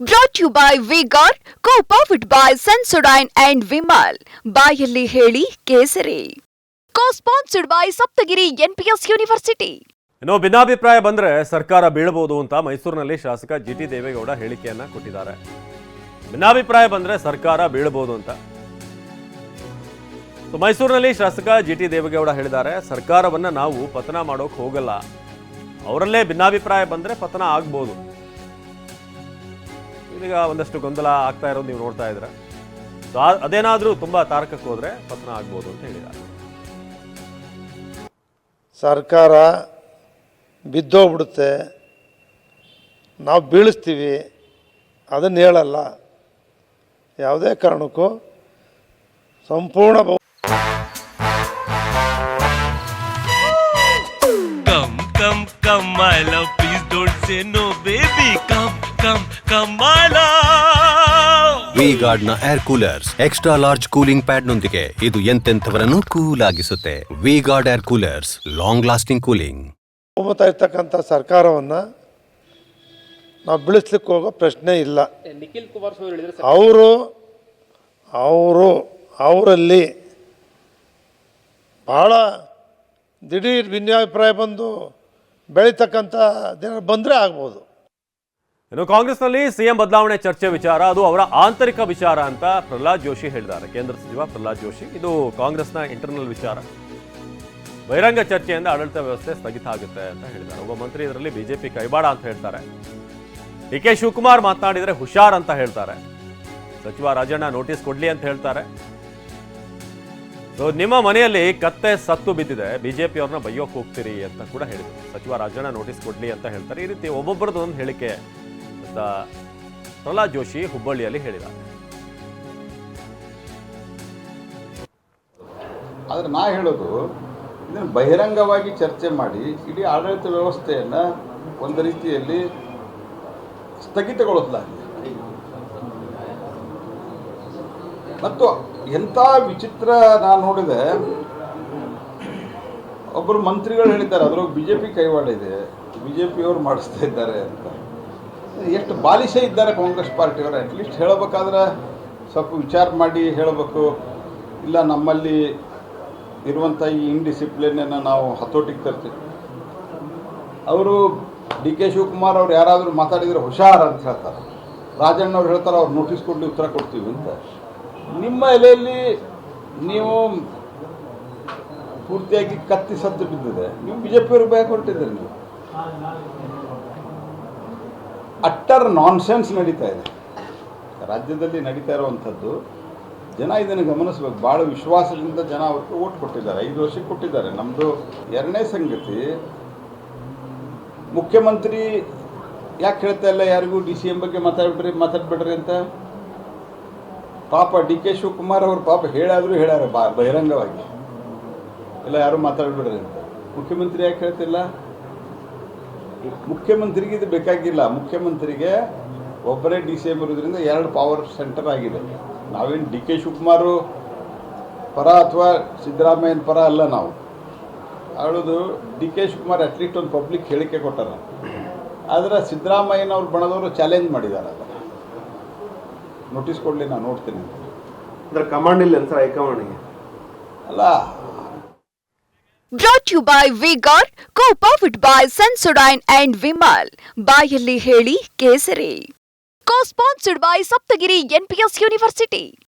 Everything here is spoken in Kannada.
Brought you by V Guard co powered by Sensodyne and Vimal ಬಾಯಲ್ಲಿ ಹೇಳಿ ಕೇಸರಿ. Co sponsored by Saptagiri NPS university ಇನ್ನು ಭಿನ್ನಾಭಿಪ್ರಾಯ ಬಂದ್ರೆ ಸರ್ಕಾರ ಬೀಳಬಹುದು ಅಂತ ಮೈಸೂರಿನಲ್ಲಿ ಶಾಸಕ ಜಿ ಟಿ ದೇವೇಗೌಡ ಹೇಳಿಕೆಯನ್ನ ಕೊಟ್ಟಿದ್ದಾರೆ. ಭಿನ್ನಾಭಿಪ್ರಾಯ ಬಂದ್ರೆ ಸರ್ಕಾರ ಬೀಳಬಹುದು ಅಂತ. ಮೈಸೂರಿನಲ್ಲಿ ಶಾಸಕ ಜಿ ಟಿ ದೇವೇಗೌಡ ಹೇಳಿದ್ದಾರೆ, ಸರ್ಕಾರವನ್ನ ನಾವು ಪತನ ಮಾಡೋಕ್ ಹೋಗಲ್ಲ. ಅವರಲ್ಲೇ ಭಿನ್ನಾಭಿಪ್ರಾಯ ಬಂದ್ರೆ ಪತನ ಆಗ್ಬೋದು. ಇದೀಗ ಒಂದಷ್ಟು ಗೊಂದಲ ಆಗ್ತಾ ಇರೋದು ನೀವು ನೋಡ್ತಾ ಇದ್ರೆ ಸೊ ಅದೇನಾದರೂ ತುಂಬ ತಾರಕಕ್ಕೆ ಹೋದರೆ ಪತನ ಆಗ್ಬೋದು ಅಂತ ಹೇಳಿದ್ದಾರೆ. ಸರ್ಕಾರ ಬಿದ್ದೋಗ್ಬಿಡುತ್ತೆ. ನಾವು ಬೀಳಿಸ್ತೀವಿ. ಅದನ್ನು ಹೇಳಲ್ಲ. ಯಾವುದೇ ಕಾರಣಕ್ಕೂ ಸಂಪೂರ್ಣ come come come I love please don't say no baby baby. Come, ಕಮಲ. ವಿ ಗಾರ್ಡ್ನ V ಗಾರ್ಡ್ನ air coolers extra large cooling pad ನೊಂದಿಗೆ ಇದು ಎಂತೆಂಥವರನ್ನು cool ಆಗಿಸುತ್ತೆ V guard air coolers long lasting cooling ಹೋಗ್ತಾ ಇರ್ತಕ್ಕಂಥ ಸರ್ಕಾರವನ್ನು ನಾವು ಬೀಳಿಸ್ಲಿಕ್ಕೆ ಹೋಗೋ ಪ್ರಶ್ನೆ ಇಲ್ಲ. ಅವರು ಅವರು ಅವರಲ್ಲಿ ಭಾಳ ದಿಢೀರ್ ಭಿನ್ನಾಭಿಪ್ರಾಯ ಬಂದು ಬೆಳೀತಕ್ಕಂಥ ದಿನ ಬಂದರೆ ಆಗ್ಬೋದು. ಇನ್ನು ಕಾಂಗ್ರೆಸ್ನಲ್ಲಿ ಸಿಎಂ ಬದಲಾವಣೆ ಚರ್ಚೆ ವಿಚಾರ, ಅದು ಅವರ ಆಂತರಿಕ ವಿಚಾರ ಅಂತ ಪ್ರಹ್ಲಾದ್ ಜೋಶಿ ಹೇಳಿದ್ದಾರೆ. ಕೇಂದ್ರ ಸಚಿವ ಪ್ರಹ್ಲಾದ್ ಜೋಶಿ, ಇದು ಕಾಂಗ್ರೆಸ್ನ ಇಂಟರ್ನಲ್ ವಿಚಾರ. ಬಹಿರಂಗ ಚರ್ಚೆಯಿಂದ ಆಡಳಿತ ವ್ಯವಸ್ಥೆ ಸ್ಥಗಿತ ಆಗುತ್ತೆ ಅಂತ ಹೇಳಿದ್ದಾರೆ. ಒಬ್ಬ ಮಂತ್ರಿ ಇದರಲ್ಲಿ ಬಿಜೆಪಿ ಕೈವಾಡ ಅಂತ ಹೇಳ್ತಾರೆ. ಡಿ ಕೆ ಶಿವಕುಮಾರ್ ಮಾತನಾಡಿದರೆ ಹುಷಾರ್ ಅಂತ ಹೇಳ್ತಾರೆ. ಸಚಿವ ರಾಜಣ್ಣ ನೋಟಿಸ್ ಕೊಡ್ಲಿ ಅಂತ ಹೇಳ್ತಾರೆ. ಸೊ ನಿಮ್ಮ ಮನೆಯಲ್ಲಿ ಕತ್ತೆ ಸತ್ತು ಬಿದ್ದಿದೆ, ಬಿಜೆಪಿ ಅವ್ರನ್ನ ಬೈಯೋಕೆ ಹೋಗ್ತೀರಿ ಅಂತ ಕೂಡ ಹೇಳಿದರು. ಸಚಿವ ರಾಜಣ್ಣ ನೋಟಿಸ್ ಕೊಡ್ಲಿ ಅಂತ ಹೇಳ್ತಾರೆ. ಈ ರೀತಿ ಒಬ್ಬೊಬ್ಬರದ್ದು ಒಂದು ಹೇಳಿಕೆ. ಅಂತ ಪ್ರಹ್ಲಾದ್ ಜೋಶಿ ಹುಬ್ಬಳ್ಳಿಯಲ್ಲಿ ಹೇಳಿದ್ದಾರೆ ಆದರೆ ನಾ ಹೇಳೋದು, ಇದನ್ನು ಬಹಿರಂಗವಾಗಿ ಚರ್ಚೆ ಮಾಡಿ, ಇಡೀ ಆಡಳಿತ ವ್ಯವಸ್ಥೆಯನ್ನು ಒಂದು ರೀತಿಯಲ್ಲಿ ಸ್ಥಗಿತಗೊಳಿಸಲಾಗಿದೆ. ಮತ್ತು ಎಂಥ ವಿಚಿತ್ರ ನಾನು ನೋಡಿದೆ ಒಬ್ಬರು ಮಂತ್ರಿಗಳು ಹೇಳಿದ್ದಾರೆ ಅದ್ರಾಗ ಬಿ ಜೆ ಪಿ ಕೈವಾಡ ಇದೆ ಬಿ ಜೆ ಪಿಯವರು ಮಾಡಿಸ್ತಾ ಇದ್ದಾರೆ ಅಂತ. ಎಷ್ಟು ಬಾಲಿಶ ಇದ್ದಾರೆ ಕಾಂಗ್ರೆಸ್ ಪಾರ್ಟಿಯವರು ಅಟ್ಲೀಸ್ಟ್ ಹೇಳಬೇಕಾದ್ರೆ ಸ್ವಲ್ಪ ವಿಚಾರ ಮಾಡಿ ಹೇಳಬೇಕು. ಇಲ್ಲ, ನಮ್ಮಲ್ಲಿ ಇರುವಂಥ ಈ ಇನ್ಡಿಸಿಪ್ಲಿನನ್ನು ನಾವು ಹತೋಟಿಗೆ ತರ್ತೀವಿ. ಅವರು ಡಿ ಕೆ ಶಿವಕುಮಾರ್ ಅವ್ರು ಯಾರಾದರೂ ಮಾತಾಡಿದರೆ ಹುಷಾರ್ ಅಂತ ಹೇಳ್ತಾರೆ. ರಾಜಣ್ಣ ಅವ್ರು ಹೇಳ್ತಾರೆ, ಅವ್ರು ನೋಟಿಸ್ ಕೊಟ್ಟು ಉತ್ತರ ಕೊಡ್ತೀವಿ ಅಂತ. ನಿಮ್ಮ ಎಲೆಯಲ್ಲಿ ನೀವು ಪೂರ್ತಿಯಾಗಿ ಕತ್ತಿ ಸತ್ತು ಬಿದ್ದಿದೆ. ನೀವು ಬಿ ಜೆ ಪಿಯವ್ರಿಗೆ ಭಯ ಕೊಟ್ಟಿದ್ದೀರಿ ನೀವು. ಅಟ್ಟರ್ ನಾನ್ಸೆನ್ಸ್ ನಡೀತಾ ಇದೆ. ರಾಜ್ಯದಲ್ಲಿ ನಡೀತಾ ಇರುವಂಥದ್ದು, ಜನ ಇದನ್ನು ಗಮನಿಸ್ಬೇಕು. ಭಾಳ ವಿಶ್ವಾಸದಿಂದ ಜನ ಅವ್ರಿಗೆ ಓಟ್ ಕೊಟ್ಟಿದ್ದಾರೆ. ಐದು ವರ್ಷಕ್ಕೆ ಕೊಟ್ಟಿದ್ದಾರೆ. ನಮ್ಮದು ಎರಡನೇ ಸಂಗತಿ, ಮುಖ್ಯಮಂತ್ರಿ ಯಾಕೆ ಹೇಳ್ತಾ ಇಲ್ಲ, ಯಾರಿಗೂ ಡಿ ಸಿ ಎಂ ಬಗ್ಗೆ ಮಾತಾಡ್ಬಿಡ್ರಿ ಮಾತಾಡ್ಬಿಡ್ರಿ ಅಂತ? ಪಾಪ ಡಿ ಕೆ ಶಿವಕುಮಾರ್ ಅವರು ಪಾಪ ಹೇಳಾದರೂ ಹೇಳ್ಯಾರ ಬಾ, ಬಹಿರಂಗವಾಗಿ. ಇಲ್ಲ, ಯಾರು ಮಾತಾಡ್ಬಿಡ್ರಿ ಅಂತ. ಮುಖ್ಯಮಂತ್ರಿ ಯಾಕೆ ಹೇಳ್ತಿಲ್ಲ? ಮುಖ್ಯಮಂತ್ರಿಗೆ ಇದು ಬೇಕಾಗಿಲ್ಲ. ಮುಖ್ಯಮಂತ್ರಿಗೆ ಒಬ್ಬರೇ ಡಿ ಸಿ ಎಂ ಇರೋದ್ರಿಂದ ಎರಡು ಪವರ್ ಸೆಂಟರ್ ಆಗಿದೆ. ನಾವೇನು ಡಿ ಕೆ ಶಿವಕುಮಾರು ಪರ ಅಥವಾ ಸಿದ್ದರಾಮಯ್ಯನ ಪರ ಅಲ್ಲ ನಾವು. ಹೇಳೋದು D K Shivakumar at least ಒಂದು ಪಬ್ಲಿಕ್ ಹೇಳಿಕೆ ಕೊಟ್ಟಾರ. ಆದರೆ ಸಿದ್ದರಾಮಯ್ಯನವ್ರು ಬಣದವರು ಚಾಲೆಂಜ್ ಮಾಡಿದ್ದಾರೆ ಅದನ್ನು. ನೋಟಿಸ್ ಕೊಡಲಿ ನಾನು ನೋಡ್ತೀನಿ ಅಂದರೆ ಅಂದ್ರೆ ಕಮಾಂಡ್ ಇಲ್ಲ ಸರ್ ಹೈಕಮಾಂಡಿಗೆ? ಅಲ್ಲ brought you by V Guard co powered by Sensodyne and Vimal ಬಾಯಲ್ಲಿ ಹೇಳಿ ಕೇಸರಿ. Co sponsored by Saptagiri NPS university